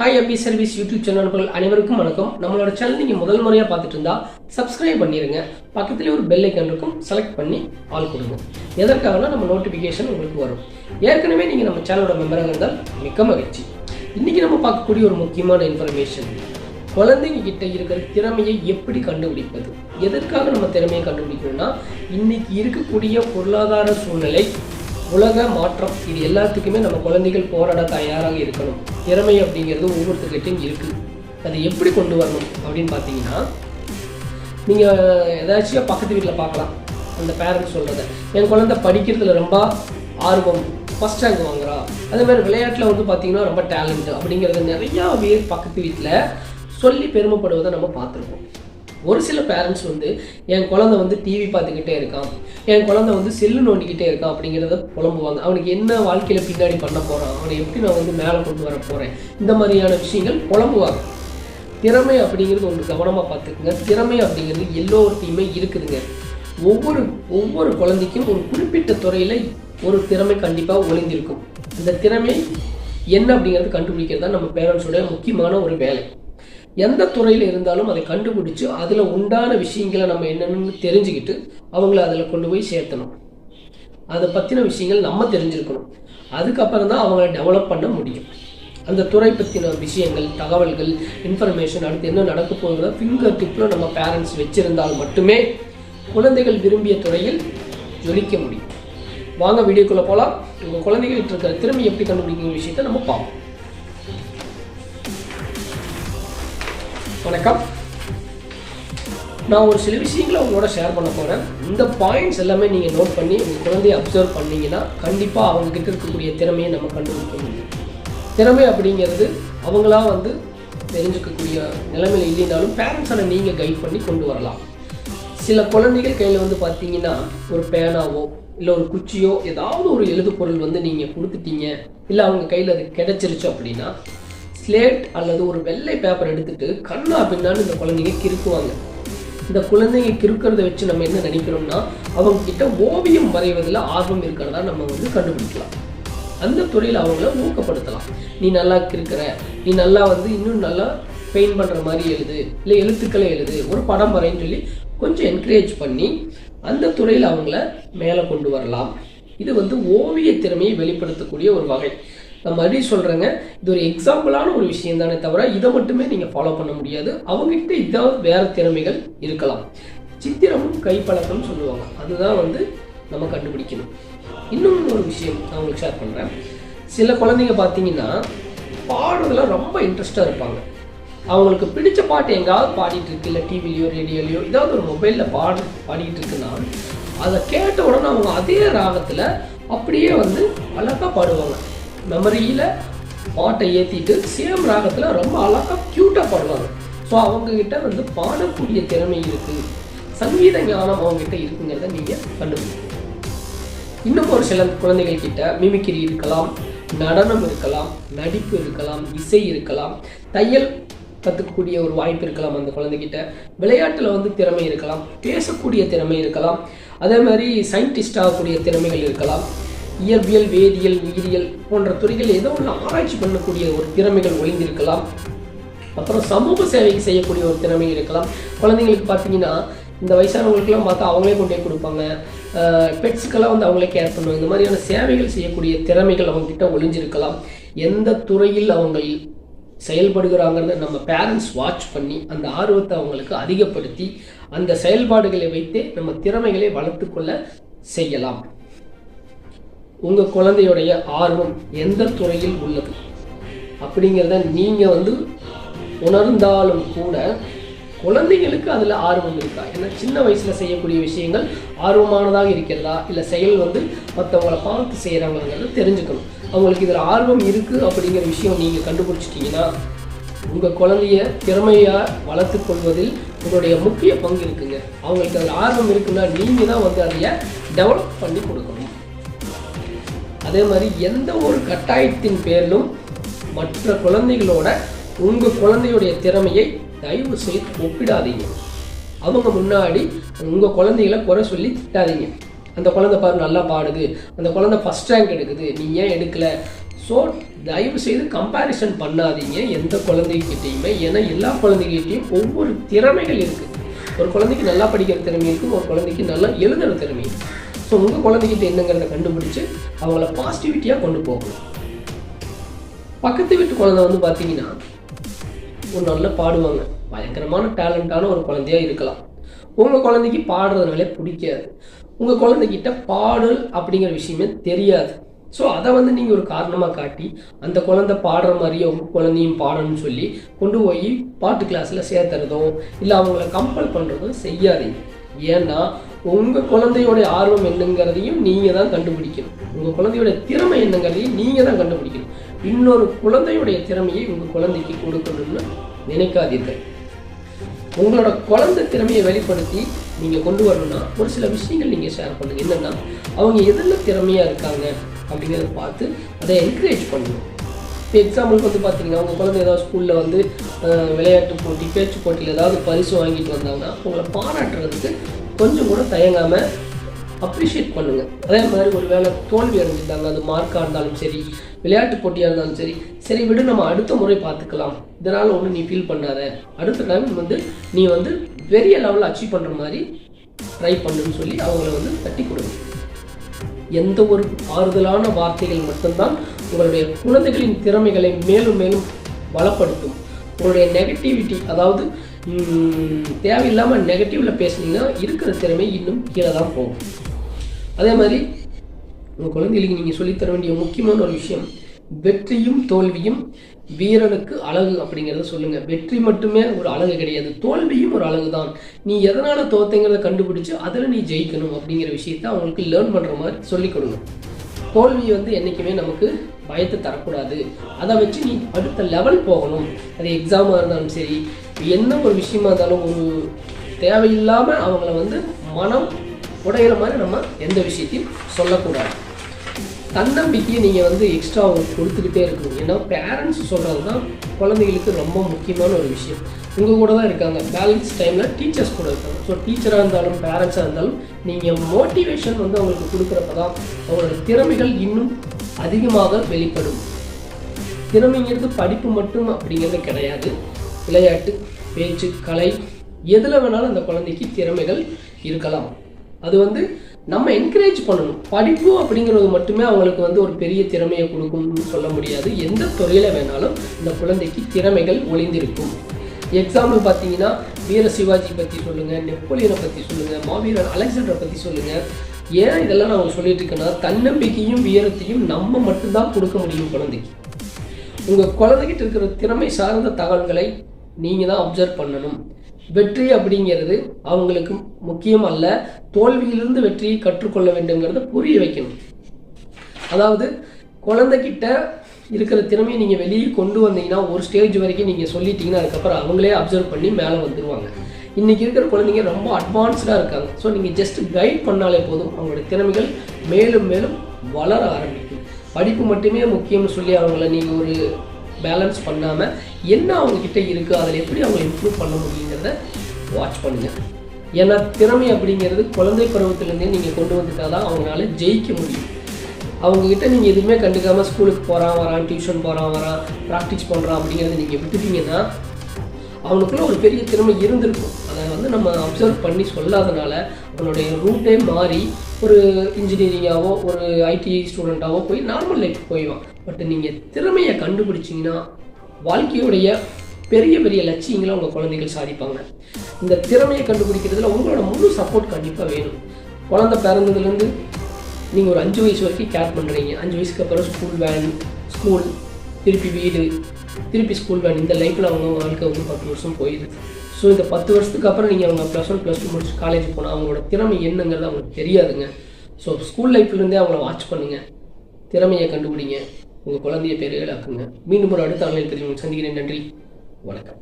Hi MP service YouTube சேனல்கள் அனைவருக்கும் வணக்கம். நம்மளோட சேனல் நீங்கள் முதல் முறையாக பார்த்துட்டு இருந்தா சப்ஸ்கிரைப் பண்ணிடுங்க பக்கத்துலேயே ஒரு பெல் ஐக்கன் இருக்கும் செலக்ட் பண்ணி ஆல் கொடுங்க. எதற்காகனா நம்ம நோட்டிஃபிகேஷன் உங்களுக்கு வரும். ஏற்கனவே நீங்கள் நம்ம சேனலோட மெம்பராக இருந்தால் மிக்க மகிழ்ச்சி. இன்னைக்கு நம்ம பார்க்கக்கூடிய ஒரு முக்கியமான இன்ஃபர்மேஷன் குழந்தைங்க கிட்ட இருக்கிற திறமையை எப்படி கண்டுபிடிப்பது? எதற்காக நம்ம திறமையை கண்டுபிடிக்கணும்னா இன்னைக்கு இருக்கக்கூடிய பொருளாதார சூழ்நிலை உலக மாற்றம். இது எல்லாத்துக்குமே நம்ம குழந்தைகள் போராட தயாராக இருக்கணும். திறமை அப்படிங்கிறது ஒவ்வொருத்தர்கிட்டையும் இருக்குது அதை எப்படி கொண்டு வரணும் அப்படின்னு பார்த்தீங்கன்னா நீங்கள் ஏதாச்சும் பக்கத்து வீட்டில் பார்க்கலாம். அந்த பேரண்ட்ஸ் சொல்கிறத என் குழந்தை படிக்கிறதுல ரொம்ப ஆர்வம். ஃபஸ்ட் ரேங்க் வாங்குறா. அதே மாதிரி விளையாட்டில் வந்து பார்த்தீங்கன்னா ரொம்ப டேலண்ட் அப்படிங்கிறது நிறையா பேர் பக்கத்து வீட்டில் சொல்லி பெருமைப்படுவதை நம்ம பார்த்துருக்கோம் ஒரு சில பேரண்ட்ஸ் வந்து என் குழந்தை வந்து டிவி பார்த்துக்கிட்டே இருக்கான். என் குழந்தை வந்து செல்லு நோண்டிக்கிட்டே இருக்கான் அப்படிங்கிறத புலம்புவாங்க. அவனுக்கு என்ன வாழ்க்கையில் பின்னாடி பண்ண போகிறான் அவனை எப்படி நான் வந்து மேலே கொண்டு வர போகிறேன் இந்த மாதிரியான விஷயங்கள் புலம்புவாங்க. திறமை அப்படிங்கிறது ஒன்று. கவனமாக பார்த்துக்குங்க. திறமை அப்படிங்கிறது எல்லோருத்தையுமே இருக்குதுங்க. ஒவ்வொரு ஒவ்வொரு குழந்தைக்கும் ஒரு குறிப்பிட்ட துறையில் ஒரு திறமை கண்டிப்பாக ஒளிந்திருக்கும். அந்த திறமை என்ன அப்படிங்கிறது கண்டுபிடிக்கிறது தான் நம்ம பேரண்ட்ஸோட முக்கியமான ஒரு வேலை. எந்த துறையில் இருந்தாலும் அதை கண்டுபிடிச்சு அதில் உண்டான விஷயங்களை நம்ம என்னென்னு தெரிஞ்சுக்கிட்டு அவங்கள அதில் கொண்டு போய் சேர்த்தணும். அதை பற்றின விஷயங்கள் நம்ம தெரிஞ்சிருக்கணும். அதுக்கப்புறம் தான் அவங்கள டெவலப் பண்ண முடியும். அந்த துறை பற்றின விஷயங்கள் தகவல்கள் இன்ஃபர்மேஷன் அடுத்து என்ன நடக்க போகிறத ஃபிங்கர் டிப்பில் நம்ம பேரண்ட்ஸ் வச்சுருந்தால் மட்டுமே குழந்தைகள் விரும்பிய துறையில் ஜொலிக்க முடியும். வாங்க வீடியோக்குள்ளே போகலாம் உங்கள் குழந்தைகிட்ட இருக்கிற திறமை எப்படி கண்டுபிடிக்கிற விஷயத்தை நம்ம பார்ப்போம். வணக்கம். நான் ஒரு சில விஷயங்களை உங்களோட ஷேர் பண்ண போகிறேன் இந்த பாயிண்ட்ஸ் எல்லாமே நீங்கள் நோட் பண்ணி உங்கள் குழந்தைய அப்சர்வ் பண்ணீங்கன்னா கண்டிப்பாக அவங்கக்கிட்ட இருக்கக்கூடிய திறமையை நம்ம கண்டுபிடிக்க முடியும். திறமை அப்படிங்கிறது அவங்களா வந்து தெரிஞ்சுக்கக்கூடிய நிலைமையில் இல்லைனாலும் பேரண்ட்ஸான நீங்கள் கைட் பண்ணி கொண்டு வரலாம். சில குழந்தைகள் கையில் வந்து பார்த்தீங்கன்னா ஒரு பேனாவோ இல்லை ஒரு குச்சியோ ஏதாவது ஒரு எழுது பொருள் வந்து நீங்கள் கொடுத்துட்டீங்க இல்லை அவங்க கையில் அது கிடச்சிருச்சு அப்படின்னா ஸ்லேட் அல்லது ஒரு வெள்ளை பேப்பர் எடுத்துட்டு கண்ணா பின்னான்னு இந்த குழந்தைங்க கிறுக்குவாங்க. இந்த குழந்தைங்க கிறுக்கிறத வச்சு நம்ம என்ன நினைக்கிறோம்னா அவங்க கிட்ட ஓவியம் வரைவதில் ஆர்வம் இருக்கிறதா நம்ம வந்து கண்டுபிடிக்கலாம். அந்த துறையில் அவங்கள ஊக்கப்படுத்தலாம். நீ நல்லா கிறுக்கிற. நீ நல்லா வந்து இன்னும் நல்லா பெயிண்ட் பண்ணுற மாதிரி எழுது. இல்லை எழுத்துக்களை எழுது. ஒரு படம் வரைன்னு சொல்லி கொஞ்சம் என்கரேஜ் பண்ணி அந்த துறையில் அவங்கள மேலே கொண்டு வரலாம். இது வந்து ஓவிய திறமையை வெளிப்படுத்தக்கூடிய ஒரு வகை. நான் மறுபடியும் சொல்கிறேங்க இது ஒரு எக்ஸாம்பிளான ஒரு விஷயம் தானே தவிர இதை மட்டுமே நீங்கள் ஃபாலோ பண்ண முடியாது. அவங்ககிட்ட இதாவது வேறு திறமைகள் இருக்கலாம். சித்திரமும் கைப்பழக்கம்னு சொல்லுவாங்க. அதுதான் வந்து நம்ம கண்டுபிடிக்கணும். இன்னும் ஒரு விஷயம் நான் உங்களுக்கு ஷேர் பண்ணுறேன் சில குழந்தைங்க பார்த்தீங்கன்னா பாடுறதுல ரொம்ப இன்ட்ரெஸ்டாக இருப்பாங்க. அவங்களுக்கு பிடிச்ச பாட்டு எங்கேயாவது பாடிட்டு இருக்கு இல்லை டிவிலையோ ரேடியோலையோ ஏதாவது ஒரு மொபைலில் பாடு பாடிட்டு இருக்குன்னா அதை கேட்ட உடனே அவங்க அதே ராகத்தில் அப்படியே வந்து அழகாக பாடுவாங்க. மெமரியில் பாட்டை ஏற்றிட்டு சேம் ராகத்தில் ரொம்ப அழகாக க்யூட்டாக பாடுவாங்க. ஸோ அவங்கக்கிட்ட வந்து பாடக்கூடிய திறமை இருக்குது சங்கீத ஞானம் அவங்ககிட்ட இருக்குங்கிறத நீங்கள் கண்டுபிடிக்கணும் இன்னும் ஒரு சில குழந்தைகள் கிட்ட மிமிக்கிரி இருக்கலாம் நடனம் இருக்கலாம் நடிப்பு இருக்கலாம் இசை இருக்கலாம். தையல் கற்றுக்கக்கூடிய ஒரு வாய்ப்பு இருக்கலாம் அந்த குழந்தைகிட்ட விளையாட்டில் வந்து திறமை இருக்கலாம் பேசக்கூடிய திறமை இருக்கலாம். அதே மாதிரி சயின்டிஸ்ட் ஆகக்கூடிய திறமைகள் இருக்கலாம். இயற்பியல் வேதியியல் உயிரியல் போன்ற துறைகள் ஏதோ ஒன்று ஆராய்ச்சி பண்ணக்கூடிய ஒரு திறமைகள் ஒழிந்திருக்கலாம். அப்புறம் சமூக சேவை செய்யக்கூடிய ஒரு திறமை இருக்கலாம். குழந்தைங்களுக்கு பார்த்தீங்கன்னா இந்த வயசானவங்களுக்குலாம் பார்த்தா அவங்களே கொண்டு போய் கொடுப்பாங்க. பெட்ஸுக்கெல்லாம் வந்து அவங்களே கேர் பண்ணுவாங்க. இந்த மாதிரியான சேவைகள் செய்யக்கூடிய திறமைகள் அவங்கக்கிட்ட ஒளிஞ்சிருக்கலாம். எந்த துறையில் அவங்க செயல்படுகிறாங்கிறத நம்ம பேரண்ட்ஸ் வாட்ச் பண்ணி அந்த ஆர்வத்தை அவங்களுக்கு அதிகப்படுத்தி அந்த செயல்பாடுகளை வைத்தே நம்ம திறமைகளை வளர்த்துக்கொள்ள செய்யலாம். உங்கள் குழந்தையுடைய ஆர்வம் எந்த துறையில் உள்ளது? அப்படிங்கிறத நீங்கள் வந்து உணர்ந்தாலும் கூட குழந்தைங்களுக்கு அதில் ஆர்வம் இருக்கா? ஏன்னா சின்ன வயசில் செய்யக்கூடிய விஷயங்கள் ஆர்வமானதாக இருக்கிறதா? இல்லை செயல் வந்து மற்றவங்களை பார்த்து செய்கிறாங்கிறத தெரிஞ்சுக்கணும். அவங்களுக்கு இதில் ஆர்வம் இருக்குது அப்படிங்கிற விஷயம் நீங்கள் கண்டுபிடிச்சிட்டிங்கன்னா உங்கள் குழந்தைய திறமையாக வளர்த்து கொள்வதில் உங்களுடைய முக்கிய பங்கு இருக்குங்க. அவங்களுக்கு அதில் ஆர்வம் இருக்குன்னா நீங்கள் தான் வந்து அதை டெவலப் பண்ணி கொடுக்கணும். அதே மாதிரி எந்த ஒரு கட்டாயத்தின் பேரிலும் மற்ற குழந்தைகளோட உங்கள் குழந்தையுடைய திறமையை தயவு செய்து ஒப்பிடாதீங்க. அவங்க முன்னாடி உங்கள் குழந்தைகளை குறை சொல்லி திட்டாதீங்க. அந்த குழந்தை பாரு நல்லா பாடுது. அந்த குழந்தை ஃபஸ்ட் ரேங்க் எடுக்குது. நீ ஏன் எடுக்கல? ஸோ தயவு செய்து கம்பேரிசன் பண்ணாதீங்க எந்த குழந்தைகிட்டையுமே. ஏன்னா எல்லா குழந்தைகிட்டையும் ஒவ்வொரு திறமைகள் இருக்குது ஒரு குழந்தைக்கு நல்லா படிக்கிற திறமை இருக்கும் ஒரு குழந்தைக்கு நல்லா எழுதுகிற திறமை இருக்குது ஸோ உங்கள் குழந்தைகிட்ட என்னங்கிறத கண்டுபிடிச்சு அவங்கள பாசிட்டிவிட்டியாக கொண்டு போகணும். பக்கத்து வீட்டு குழந்தை வந்து பார்த்தீங்கன்னா ஒரு நல்லா பாடுவாங்க. பயங்கரமான டேலண்டான ஒரு குழந்தையா இருக்கலாம். உங்கள் குழந்தைக்கு பாடுறதுனாலே பிடிக்காது. உங்கள் குழந்தைகிட்ட பாடல் அப்படிங்கிற விஷயமே தெரியாது. ஸோ அதை வந்து நீங்கள் ஒரு காரணமாக காட்டி அந்த குழந்தை பாடுற மாதிரியே உங்கள் குழந்தையும் பாடணும்னு சொல்லி கொண்டு போய் பாட்டு கிளாஸில் சேர்த்துறதோ இல்லை அவங்கள கம்பல் பண்ணுறதும் செய்யாதீங்க. ஏன்னா உங்கள் குழந்தையோட ஆர்வம் என்னங்கிறதையும் நீங்கள் தான் கண்டுபிடிக்கணும். உங்கள் குழந்தையோட திறமை என்னங்கிறதையும் நீங்கள் தான் கண்டுபிடிக்கணும். இன்னொரு குழந்தையுடைய திறமையை உங்கள் குழந்தைக்கு கொடுக்கணும்னு நினைக்காதீர்கள். உங்களோட குழந்தை திறமையை வெளிப்படுத்தி நீங்கள் கொண்டு வரணும்னா ஒரு சில விஷயங்கள் நீங்கள் ஷேர் பண்ணுங்கள் என்னென்னா அவங்க எதில் திறமையாக இருக்காங்க அப்படிங்கிறத பார்த்து அதை என்கரேஜ் பண்ணணும் இப்போ எக்ஸாம்பிளுக்கு வந்து பார்த்தீங்கன்னா உங்கள் குழந்தை ஏதாவது ஸ்கூலில் வந்து விளையாட்டு போட்டி பேச்சு போட்டியில் ஏதாவது பரிசு வாங்கிட்டு வந்தாங்கன்னா உங்களை பாராட்டுறதுக்கு கொஞ்சம் கூட தயங்காமல் அப்ரிஷியேட் பண்ணுங்கள் அதே மாதிரி ஒரு வேளை தோல்வி அடைஞ்சிருந்தாங்க அது மார்க்காக இருந்தாலும் சரி விளையாட்டு போட்டியாக இருந்தாலும் சரி சரி விடு நம்ம அடுத்த முறை பார்த்துக்கலாம். இதனால் ஒன்றும் நீ ஃபீல் பண்ணாத. அடுத்த டைம் வந்து நீ வந்து பெரிய லெவலில் அச்சீவ் பண்ணுற மாதிரி ட்ரை பண்ணுன்னு சொல்லி அவங்கள வந்து தட்டி கொடுங்க. எந்த ஒரு ஆறுதலான வார்த்தைகள் மட்டும்தான் உங்களுடைய குழந்தைகளின் திறமைகளை மேலும் மேலும் பலப்படுத்தும் உங்களுடைய நெகட்டிவிட்டி அதாவது தேவையில்லாமல் நெகட்டிவில் பேசுனீங்கன்னா இருக்கிற திறமை இன்னும் கீழே தான் போகும். அதே மாதிரி உங்கள் குழந்தைகளுக்கு நீங்கள் சொல்லித்தர வேண்டிய முக்கியமான ஒரு விஷயம் வெற்றியும் தோல்வியும் வீரனுக்கு அழகு அப்படிங்கிறத சொல்லுங்கள் வெற்றி மட்டுமே ஒரு அழகு கிடையாது தோல்வியும் ஒரு அழகு தான். நீ எதனால் தோத்தைங்கிறத கண்டுபிடிச்சு அதில் நீ ஜெயிக்கணும் அப்படிங்கிற விஷயத்த அவங்களுக்கு லேர்ன் பண்ணுற மாதிரி சொல்லிக் கொடுங்க. தோல்வி வந்து என்றைக்குமே நமக்கு பயத்தை தரக்கூடாது. அதை வச்சு நீ அடுத்த லெவல் போகணும். அது எக்ஸாமாக இருந்தாலும் சரி என்ன ஒரு விஷயமா இருந்தாலும் ஒரு தேவையில்லாமல் அவங்கள வந்து மனம் உடையிற மாதிரி நம்ம எந்த விஷயத்தையும் சொல்லக்கூடாது. தன்னம்பிக்கையை நீங்கள் வந்து எக்ஸ்ட்ரா அவங்களுக்கு கொடுத்துக்கிட்டே இருக்கணும். ஏன்னா பேரண்ட்ஸ் சொல்கிறது தான் குழந்தைகளுக்கு ரொம்ப முக்கியமான ஒரு விஷயம். உங்கள் கூட தான் இருக்காங்க. பேலன்ஸ் டைமில் டீச்சர்ஸ் கூட இருக்காங்க. ஸோ டீச்சராக இருந்தாலும் பேரண்ட்ஸாக இருந்தாலும் நீங்கள் மோட்டிவேஷன் வந்து அவங்களுக்கு கொடுக்குறப்ப தான் அவங்களோட திறமைகள் இன்னும் அதிகமாக வெளிப்படும். திறமைங்கிறது படிப்பு மட்டும் அப்படிங்கிறது கிடையாது. விளையாட்டு பேச்சு கலை எதில் வேணாலும் அந்த குழந்தைக்கு திறமைகள் இருக்கலாம். அது வந்து நம்ம என்கரேஜ் பண்ணணும். படிப்பு அப்படிங்கிறது மட்டுமே அவங்களுக்கு வந்து ஒரு பெரிய திறமையை கொடுக்கும்னு சொல்ல முடியாது. எந்த துறையில் வேணாலும் இந்த குழந்தைக்கு திறமைகள் ஒளிந்திருக்கும். எக்ஸாம்பிள் பார்த்தீங்கன்னா வீர சிவாஜி பற்றி சொல்லுங்கள் நெப்போலியனை பற்றி சொல்லுங்கள் மாவீரன் அலெக்சாண்டரை பற்றி சொல்லுங்கள் ஏன் இதெல்லாம் நான் சொல்லிட்டு இருக்கேன்னா தன்னம்பிக்கையும் வீரத்தையும் நம்ம மட்டும்தான் கொடுக்க முடியும் குழந்தைக்கு. உங்கள் குழந்தைகிட்ட இருக்கிற திறமை சார்ந்த தகவல்களை நீங்கள் தான் அப்சர்வ் பண்ணணும். வெற்றி அப்படிங்கிறது அவங்களுக்கு முக்கியம் அல்ல. தோல்வியிலிருந்து வெற்றியை கற்றுக்கொள்ள வேண்டுங்கிறத புரிய வைக்கணும். அதாவது குழந்தைகிட்ட இருக்கிற திறமையை நீங்கள் வெளியே கொண்டு வந்தீங்கன்னா ஒரு ஸ்டேஜ் வரைக்கும் நீங்கள் சொல்லிட்டீங்கன்னா அதுக்கப்புறம் அவங்களே அப்சர்வ் பண்ணி மேலே வந்துடுவாங்க இன்றைக்கி இருக்கிற குழந்தைங்க ரொம்ப அட்வான்ஸ்டாக இருக்காங்க. ஸோ நீங்கள் ஜஸ்ட் கைட் பண்ணாலே போதும் அவங்களோட திறமைகள் மேலும் மேலும் வளர ஆரம்பிக்கும். படிப்பு மட்டுமே முக்கியம்னு சொல்லி அவங்கள நீங்கள் ஒரு பேலன்ஸ் பண்ணாமல் என்ன அவங்கக்கிட்ட இருக்குது அதில் எப்படி அவங்க இம்ப்ரூவ் பண்ண முடியுங்கிறத வாட்ச் பண்ணுங்கள் ஏன்னா திறமை அப்படிங்கிறது குழந்தை பருவத்திலேருந்தே நீங்கள் கொண்டு வந்துட்டால் தான் அவங்களால ஜெயிக்க முடியும். அவங்கக்கிட்ட நீங்கள் எதுவுமே கண்டுக்காமல் ஸ்கூலுக்கு போகிறான் வரான் டியூஷன் போகிறான் வரான் ப்ராக்டிஸ் பண்ணுறான் அப்படிங்கிறத நீங்கள் விட்டுட்டீங்கன்னா அவனுக்குள்ளே ஒரு பெரிய திறமை இருந்திருக்கும். அதை வந்து நம்ம அப்சர்வ் பண்ணி சொல்லாதனால அவனுடைய ரூட்டே மாறி ஒரு இன்ஜினியரிங்காவோ ஒரு ஐடி ஸ்டூடெண்ட்டாவோ போய் நார்மல் லைஃப் போயிடுவான். பட் நீங்கள் திறமையை கண்டுபிடிச்சிங்கன்னா வாழ்க்கையுடைய பெரிய பெரிய லட்சியங்களை உங்கள் குழந்தைகள் சாதிப்பாங்க. இந்த திறமையை கண்டுபிடிக்கிறதுல உங்களோட முழு சப்போர்ட் கண்டிப்பாக வேணும். குழந்தை பிறந்ததுலேருந்து நீங்கள் ஒரு அஞ்சு வயசு வரைக்கும் கேர் பண்ணுறீங்க அஞ்சு வயசுக்கு அப்புறம் ஸ்கூல் வேன் ஸ்கூல் திருப்பி வீடு திருப்பி ஸ்கூல் வேன் இந்த லைஃப்பில் அவங்க வாழ்க்கை வந்து பத்து வருஷம் போயிடுது. ஸோ இந்த பத்து வருஷத்துக்கு அப்புறம் நீங்கள் அவங்க ப்ளஸ் ஒன் ப்ளஸ் டூ முடிச்சு காலேஜ் போனால் அவங்களோட திறமை என்னங்கிறது அவங்களுக்கு தெரியாதுங்க. ஸோ ஸ்கூல் லைஃப்லேருந்தே அவங்கள வாட்ச் பண்ணுங்கள் திறமையை கண்டுபிடிங்க. உங்கள் குழந்தைய பெரிய ஆக்குங்க மீண்டும் ஒரு அடுத்த ஆன்லைன் பதிவு சந்திக்கிறேன். நன்றி. வணக்கம்.